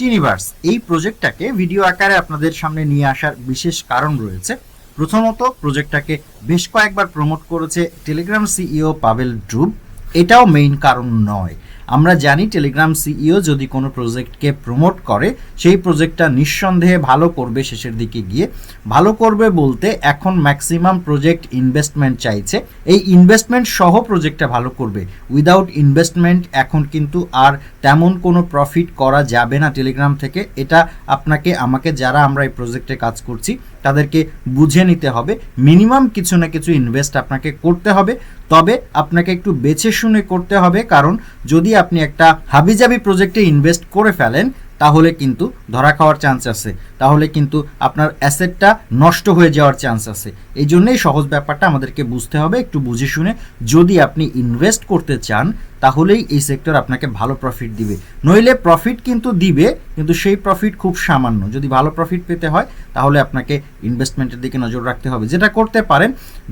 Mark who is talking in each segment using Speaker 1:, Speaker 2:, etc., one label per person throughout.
Speaker 1: টিনিভার্স এই প্রজেক্টটাকে ভিডিও আকারে আপনাদের সামনে নিয়ে আসার বিশেষ কারণ রয়েছে। প্রথমত প্রজেক্টটাকে বেশ কয়েকবার প্রমোট করেছে টেলিগ্রাম সিইও পাভেল ড্রুব এটাও মেইন কারণ নয়। আমরা জানি টেলিগ্রাম সিইও যদি কোনো প্রজেক্টকে প্রমোট করে, সেই প্রজেক্টটা নিঃসন্দেহে ভালো করবে শেষের দিকে গিয়ে। ভালো করবে বলতে এখন ম্যাক্সিমাম প্রজেক্ট ইনভেস্টমেন্ট চাইছে। এই ইনভেস্টমেন্ট সহ প্রজেক্টটা ভালো করবে। উইদাউট ইনভেস্টমেন্ট এখন কিন্তু আর তেমন কোনো প্রফিট করা যাবে না টেলিগ্রাম থেকে। এটা আপনাকে, আমাকে যারা আমরা এই প্রজেক্টে কাজ করছি, তাদেরকে বুঝে নিতে হবে। মিনিমাম কিছু না কিছু ইনভেস্ট আপনাকে করতে হবে। তবে আপনাকে একটু বেছে শুনে করতে হবে। কারণ যদি আপনি একটা হাবিজাবি প্রজেক্টে ইনভেস্ট করে ফেলেন, তাহলে কিন্তু ধরা খাওয়ার চান্স আছে। তাহলে কিন্তু আপনার অ্যাসেটটা নষ্ট হয়ে যাওয়ার চান্স আছে। এই জন্যই সহজ ব্যাপারটা আমাদেরকে বুঝতে হবে, একটু বুঝে শুনে যদি আপনি ইনভেস্ট করতে চান তাহলেই এই সেক্টর আপনাকে ভালো প্রফিট দিবে। নইলে প্রফিট কিন্তু দিবে, কিন্তু সেই প্রফিট খুব সামান্য। যদি ভালো প্রফিট পেতে হয়, তাহলে আপনাকে ইনভেস্টমেন্টের দিকে নজর রাখতে হবে। যেটা করতে পারেন,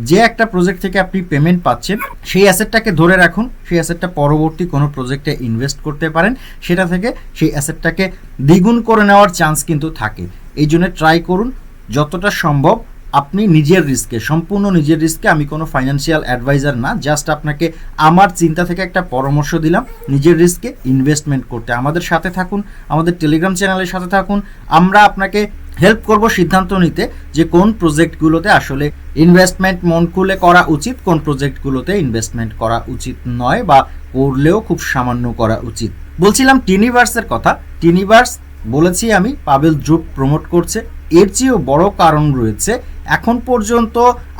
Speaker 1: যে একটা প্রজেক্ট থেকে আপনি পেমেন্ট পাচ্ছেন, সেই অ্যাসেটটাকে ধরে রাখুন। সেই অ্যাসেটটা পরবর্তী কোনো প্রজেক্টে ইনভেস্ট করতে পারেন। সেটা থেকে সেই অ্যাসেটটাকে দ্বিগুণ করে নেওয়ার চান্স কিন্তু থাকে। এই জন্য ট্রাই করুন। যতটা সম্ভব আপনি নিজের রিস্কে সম্পূর্ণ নিজের রিস্কে আমি কোনো ফাইন্যান্সিয়াল অ্যাডভাইজার না জাস্ট আপনাকে আমার চিন্তা থেকে একটা পরামর্শ দিলাম, নিজের রিস্কে ইনভেস্টমেন্ট করতে। আমাদের সাথে থাকুন, আমাদের টেলিগ্রাম চ্যানেলের সাথে থাকুন, আমরা আপনাকে হেল্প করব সিদ্ধান্ত নিতে যে কোন প্রজেক্টগুলোতে আসলে ইনভেস্টমেন্ট মন খুলে করা উচিত, কোন প্রজেক্টগুলোতে ইনভেস্টমেন্ট করা উচিত নয় বা করলেও খুব সামান্য করা উচিত। বলছিলাম টিনিভার্সের কথা। টিনিভার্স বলেছি আমি পাবেল গ্রুপ প্রমোট করছে। এর চেয়েও বড় কারণ রয়েছে, এখন পর্যন্ত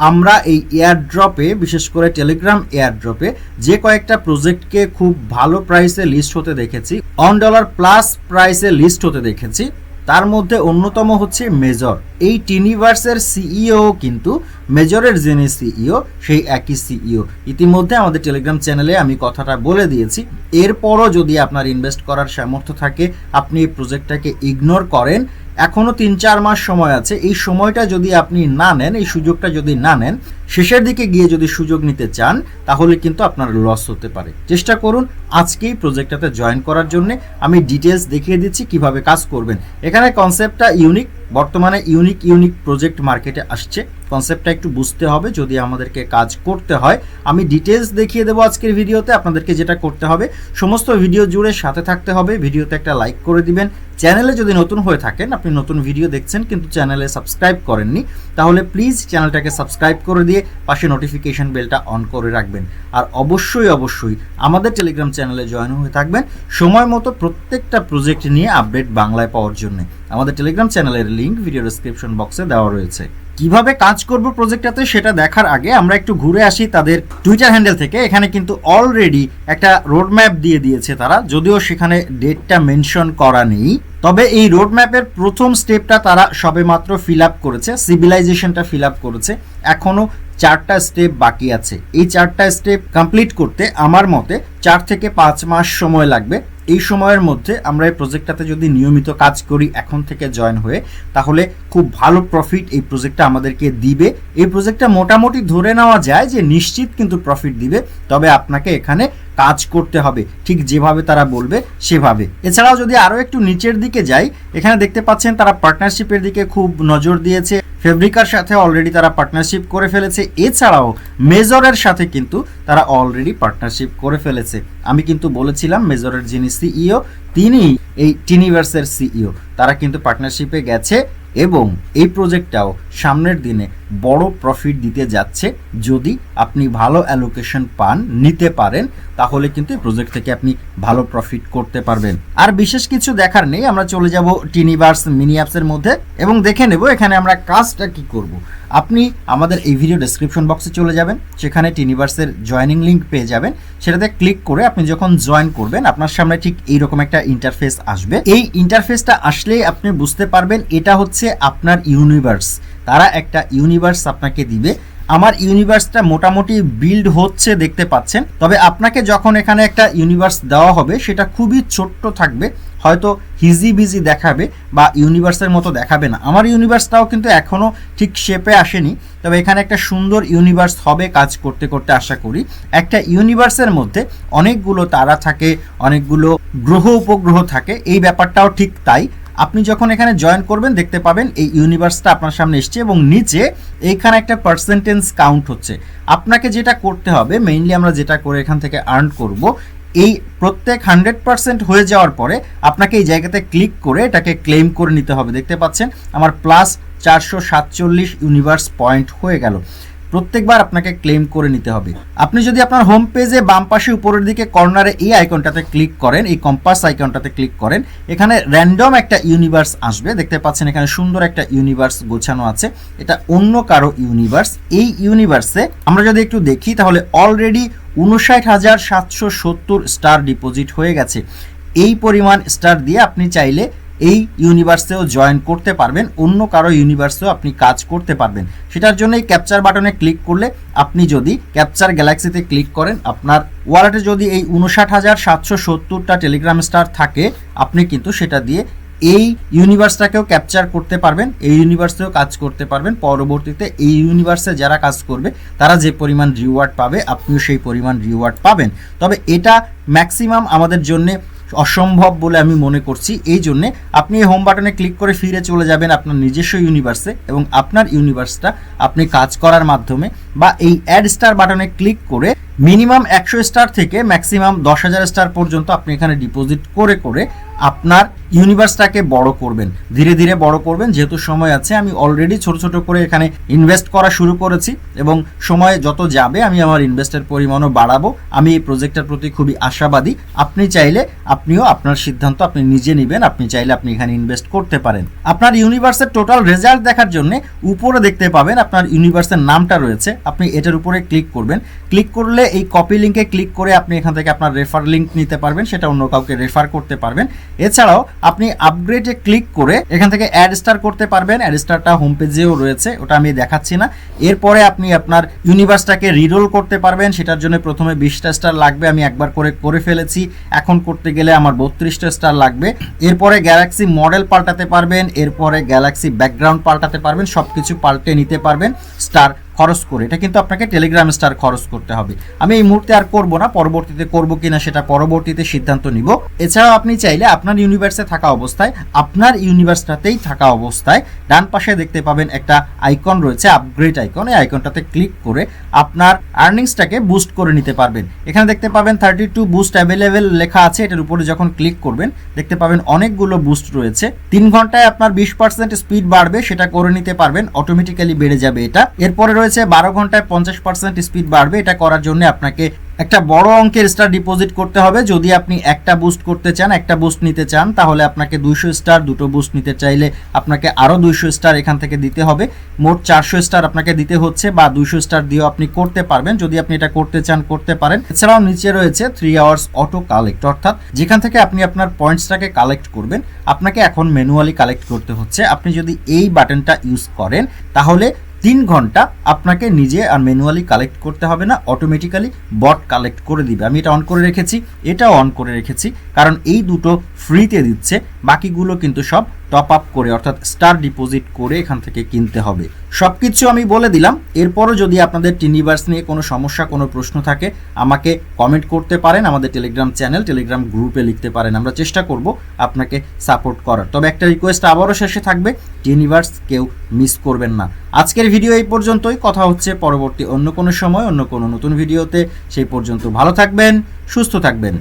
Speaker 1: আমরা এই এয়ারড্রপে বিশেষ করে টেলিগ্রাম এয়ারড্রপে যে কয়েকটা প্রজেক্টকে খুব ভালো প্রাইসে লিস্ট হতে দেখেছি অন ডলার প্লাস প্রাইসে লিস্ট হতে দেখেছি, তার মধ্যে অন্যতম হচ্ছে মেজর এই টিনিভার্সের সিইও কিন্তু মেজরের যিনি সিইও সেই একই সিইও ইতিমধ্যে আমাদের টেলিগ্রাম চ্যানেলে আমি কথাটা বলে দিয়েছি। এরপরও যদি আপনার ইনভেস্ট করার সামর্থ্য থাকে, আপনি এই প্রজেক্টটাকে ইগনোর করেন এখনও তিন চার মাস সময় আছে। এই সময়টা যদি আপনি না নেন, এই সুযোগটা যদি না নেন শেষের দিকে গিয়ে যদি সুযোগ নিতে চান, তাহলে কিন্তু আপনার লস হতে পারে। চেষ্টা করুন আজকেই প্রজেক্টটাতে জয়েন করার জন্য। আমি ডিটেলস দেখিয়ে দিচ্ছি কীভাবে কাজ করবেন। এখানে কনসেপ্টটা ইউনিক বর্তমানে ইউনিক ইউনিক প্রজেক্ট মার্কেটে আসছে। কনসেপ্টটা একটু বুঝতে হবে, যদি আমাদেরকে কাজ করতে হয়। আমি ডিটেলস দেখিয়ে দেবো আজকের ভিডিওতে, আপনাদেরকে যেটা করতে হবে। সমস্ত ভিডিও জুড়ে সাথে থাকতে হবে। ভিডিওতে একটা লাইক করে দিবেন। চ্যানেলে যদি নতুন হয়ে থাকেন, আপনি নতুন ভিডিও দেখছেন, কিন্তু চ্যানেলে সাবস্ক্রাইব করেননি, তাহলে প্লিজ চ্যানেলটাকে সাবস্ক্রাইব করে দিয়ে পাশে নোটিফিকেশন বেলটা অন করে রাখবেন। আর অবশ্যই অবশ্যই আমাদের টেলিগ্রাম চ্যানেলে জয়েন হয়ে থাকবেন সময় মতো প্রত্যেকটা প্রজেক্ট নিয়ে আপডেট বাংলায় পাওয়ার জন্য। আমাদের টেলিগ্রাম চ্যানেলের লিঙ্ক ভিডিও ডিসক্রিপশন বক্সে দেওয়া রয়েছে। কীভাবে কাজ করব প্রজেক্টটাতে সেটা দেখার আগে আমরা একটু ঘুরে আসি তাদের টুইটার হ্যান্ডেল থেকে। এখানে কিন্তু অলরেডি একটা রোড ম্যাপ দিয়ে দিয়েছে তারা, যদিও সেখানে ডেটটা মেনশন করা নেই। তবে এই রোড ম্যাপের প্রথম স্টেপটা তারা সবেমাত্র ফিল আপ করেছে সিভিলাইজেশনটা ফিল আপ করেছে। এখনও চারটা স্টেপ বাকি আছে। এই চারটা স্টেপ কমপ্লিট করতে আমার মতে চার থেকে পাঁচ মাস সময় লাগবে। এই সময়ের মধ্যে আমরা এই প্রজেক্টটাতে যদি নিয়মিত কাজ করি এখন থেকে জয়েন হয়ে, তাহলে খুব ভালো প্রফিট এই প্রজেক্টটা আমাদেরকে দিবে। এই প্রজেক্টটা মোটামুটি ধরে নেওয়া যায় যে নিশ্চিত কিন্তু প্রফিট দিবে। তবে আপনাকে এখানে কাজ করতে হবে। ঠিক যেভাবে তারা বলবে, সেভাবে। এছাড়াও যদি আরও একটু নিচের দিকে যাই, এখানে দেখতে পাচ্ছেন তারা পার্টনারশিপের দিকে খুব নজর দিয়েছে। ফেব্রিকার সাথে অলরেডি তারা পার্টনারশিপ করে ফেলেছে। এছাড়াও মেজরের সাথে কিন্তু তারা অলরেডি পার্টনারশিপ করে ফেলেছে। আমি কিন্তু বলেছিলাম মেজরের যিনি সিইও তিনি এই টিনিভার্সের সিইও তারা কিন্তু পার্টনারশিপে গেছে এবং এই প্রজেক্টটাও সামনের দিনে বড় প্রফিট দিতে যাচ্ছে। যদি আপনি ভালো অ্যালোকেশন পান, নিতে পারেন, তাহলে কিন্তু এই প্রজেক্ট থেকে আপনি ভালো প্রফিট করতে পারবেন। আর বিশেষ কিছু দেখার নেই, আমরা চলে যাব টিনিভার্স মিনি অ্যাপসের মধ্যে এবং দেখে নেব এখানে আমরা কাজটা কি করব। আপনি আমাদের এই ভিডিও ডেসক্রিপশন বক্সে চলে যাবেন, সেখানে টিনিভার্সের জয়নিং লিঙ্ক পেয়ে যাবেন। সেটাতে ক্লিক করে আপনি যখন জয়েন করবেন, আপনার সামনে ঠিক এইরকম একটা ইন্টারফেস আসবে। এই ইন্টারফেসটা আসলেই আপনি বুঝতে পারবেন, এটা হচ্ছে আপনার ইউনিভার্স তারা একটা ইউনিভার্স আপনাকে দিবে। আমার ইউনিভার্সটা মোটামুটি বিল্ড হচ্ছে দেখতে পাচ্ছেন। তবে আপনাকে যখন এখানে একটা ইউনিভার্স দেওয়া হবে, সেটা খুবই ছোট্ট থাকবে। হয়তো হিজি বিজি দেখাবে বা ইউনিভার্সের মতো দেখাবে না। আমার ইউনিভার্সটাও কিন্তু এখনও ঠিক শেপে আসেনি। তবে এখানে একটা সুন্দর ইউনিভার্স হবে কাজ করতে করতে আশা করি। একটা ইউনিভার্সের মধ্যে অনেকগুলো তারা থাকে, অনেকগুলো গ্রহ উপগ্রহ থাকে। এই ব্যাপারটাও ঠিক তাই। আপনি যখন এখানে জয়েন করবেন, দেখতে পাবেন এই ইউনিভার্সটা আপনার সামনে এসছে এবং নিচে এইখানে একটা পার্সেন্টেজ কাউন্ট হচ্ছে। আপনাকে যেটা করতে হবে মেইনলি আমরা যেটা করে এখান থেকে আর্ন করব, এই প্রত্যেক হান্ড্রেড পার্সেন্ট হয়ে যাওয়ার পরে আপনাকে এই জায়গাতে ক্লিক করে এটাকে ক্লেম করে নিতে হবে। দেখতে পাচ্ছেন, আমার প্লাস চারশো সাতচল্লিশ ইউনিভার্স পয়েন্ট হয়ে গেল। প্রত্যেকবার আপনাকে ক্লেম করে নিতে হবে। আপনি যদি আপনার হোম পেজে বাম পাশে উপরের দিকে কর্নারে এই আইকনটাতে ক্লিক করেন, এই কম্পাস আইকনটাতে ক্লিক করেন, এখানে র্যান্ডম একটা ইউনিভার্স আসবে। দেখতে পাচ্ছেন এখানে সুন্দর একটা ইউনিভার্স গোছানো আছে। এটা অন্য কারও ইউনিভার্স এই ইউনিভার্সে আমরা যদি একটু দেখি, তাহলে অলরেডি উনষাট হাজার সাতশো সত্তর স্টার ডিপোজিট হয়ে গেছে। এই পরিমাণ স্টার দিয়ে আপনি চাইলে এই ইউনিভার্সেও জয়েন করতে পারবেন, অন্য কারও ইউনিভার্সেও আপনি কাজ করতে পারবেন। সেটার জন্য এই ক্যাপচার বাটনে ক্লিক করলে আপনি যদি ক্যাপচার গ্যালাক্সিতে ক্লিক করেন, আপনার ওয়ালেটে যদি এই উনষাট হাজার সাতশো সত্তরটা টেলিগ্রাম স্টার থাকে, আপনি কিন্তু সেটা দিয়ে এই ইউনিভার্সটাকেও ক্যাপচার করতে পারবেন, এই ইউনিভার্সেও কাজ করতে পারবেন। পরবর্তীতে এই ইউনিভার্সে যারা কাজ করবে, তারা যে পরিমাণ রিওয়ার্ড পাবে, আপনিও সেই পরিমাণ রিওয়ার্ড পাবেন। তবে এটা ম্যাক্সিমাম আমাদের জন্যে অসম্ভব বলে আমি মনে করছি। এই জন্যে আপনি এই হোম বাটনে ক্লিক করে ফিরে চলে যাবেন আপনার নিজস্ব ইউনিভার্সে এবং আপনার ইউনিভার্সটা আপনি কাজ করার মাধ্যমে বা এই অ্যাড স্টার বাটনে ক্লিক করে মিনিমাম একশো স্টার থেকে ম্যাক্সিমাম দশ হাজার স্টার পর্যন্ত আপনি এখানে ডিপোজিট করে করে আপনার ইউনিভার্সটাকে বড় করবেন। ধীরে ধীরে বড় করবেন। যেহেতু সময় আছে, আমি অলরেডি ছোট ছোট করে এখানে ইনভেস্ট করা শুরু করেছি এবং সময় যত যাবে, আমি আমার ইনভেস্টের পরিমাণও বাড়াবো। আমি এই প্রজেক্টের প্রতি খুবই আশাবাদী। আপনি চাইলে আপনিও আপনার সিদ্ধান্ত আপনি নিজে নেবেন। আপনি চাইলে আপনি এখানে ইনভেস্ট করতে পারেন। আপনার ইউনিভার্সের টোটাল রেজাল্ট দেখার জন্য উপরে দেখতে পাবেন, আপনার ইউনিভার্সের নামটা রয়েছে। আপনি এটার উপরে ক্লিক করবেন। ক্লিক করলে এই কপি লিঙ্কে ক্লিক করে আপনি এখান থেকে আপনার রেফার লিঙ্ক নিতে পারবেন, সেটা অন্য কাউকে রেফার করতে পারবেন। এছাড়াও আপনি আপগ্রেডে ক্লিক করে এখান থেকে অ্যাড স্টার করতে পারবেন অ্যাড স্টারটা হোম পেজেও রয়েছে, ওটা আমি দেখাচ্ছি না। এরপরে আপনি আপনার ইউনিভার্সটাকে রিরোল করতে পারবেন, সেটার জন্য প্রথমে বিশটা স্টার লাগবে, আমি একবার করে করে ফেলেছি। এখন করতে গেলে আমার বত্রিশটা স্টার লাগবে। এরপরে গ্যালাক্সি মডেল পাল্টাতে পারবেন, এরপরে গ্যালাক্সি ব্যাকগ্রাউন্ড পাল্টাতে পারবেন সব কিছু পাল্টে নিতে পারবেন। স্টার খরচ করে, এটা কিন্তু আপনাকে টেলিগ্রাম স্টার খরচ করতে হবে। আমি এই মুহূর্তে আর করব না, পরবর্তীতে করব কিনা সেটা পরবর্তীতে সিদ্ধান্ত নিব। এছাড়াও আপনি চাইলে আপনার ইউনিভার্সে থাকা অবস্থায়, আপনার ইউনিভার্সটাতেই থাকা অবস্থায় ডান পাশে দেখতে পাবেন একটা আইকন রয়েছে আপগ্রেড আইকন এই আইকনটাতে ক্লিক করে আপনার আর্নিংসটাকে বুস্ট করে নিতে পারবেন। এখানে দেখতে পাবেন থার্টি টু বুস্ট অ্যাভেলেবেল লেখা আছে, এটার উপরে যখন ক্লিক করবেন, দেখতে পাবেন অনেকগুলো বুস্ট রয়েছে। তিন ঘন্টায় আপনার বিশ পার্সেন্ট স্পিড বাড়বে, সেটা করে নিতে পারবেন অটোমেটিক্যালি বেড়ে যাবে এটা। এরপরে রয়েছে, বারো ঘন্টায় পঞ্চাশ পার্সেন্ট স্পিড বাড়বে। এটা করার জন্য আপনাকে একটা বড় অঙ্কের স্টার ডিপোজিট করতে হবে। যদি আপনি একটা বুস্ট করতে চান, একটা বুস্ট নিতে চান, তাহলে আপনাকে দুইশো স্টার দুটো বুস্ট নিতে চাইলে আপনাকে আরও দুইশো স্টার এখান থেকে দিতে হবে। মোট চারশো স্টার আপনাকে দিতে হচ্ছে বা দুইশো স্টার দিয়েও আপনি করতে পারবেন। যদি আপনি এটা করতে চান, করতে পারেন। এছাড়াও নিচে রয়েছে থ্রি আওয়ার্স অটো কালেক্ট অর্থাৎ যেখান থেকে আপনি আপনার পয়েন্টসটাকে কালেক্ট করবেন, আপনাকে এখন ম্যানুয়ালি কালেক্ট করতে হচ্ছে। আপনি যদি এই বাটনটা ইউজ করেন, তাহলে তিন ঘণ্টা আপনাকে নিজে আর ম্যানুয়ালি কালেক্ট করতে হবে না অটোমেটিক্যালি বট কালেক্ট করে দিবে। আমি এটা অন করে রেখেছি, এটাও অন করে রেখেছি, কারণ এই দুটো ফ্রিতে দিচ্ছে, বাকিগুলো কিন্তু সব টপ আপ করে, অর্থাৎ স্টার ডিপোজিট করে এখান থেকে কিনতে হবে। সব কিছু আমি বলে দিলাম। এরপরও যদি আপনাদের টিনিভার্স নিয়ে কোনো সমস্যা, কোনো প্রশ্ন থাকে, আমাকে কমেন্ট করতে পারেন। আমাদের টেলিগ্রাম চ্যানেল টেলিগ্রাম গ্রুপে লিখতে পারেন। আমরা চেষ্টা করব আপনাকে সাপোর্ট করার। তবে একটা রিকোয়েস্ট আবারও শেষে থাকবে টিনিভার্স কেউ মিস করবেন না। আজকের ভিডিও এই পর্যন্তই। কথা হচ্ছে পরবর্তী অন্য কোনো সময়, অন্য কোনো নতুন ভিডিওতে সেই পর্যন্ত ভালো থাকবেন, সুস্থ থাকবেন।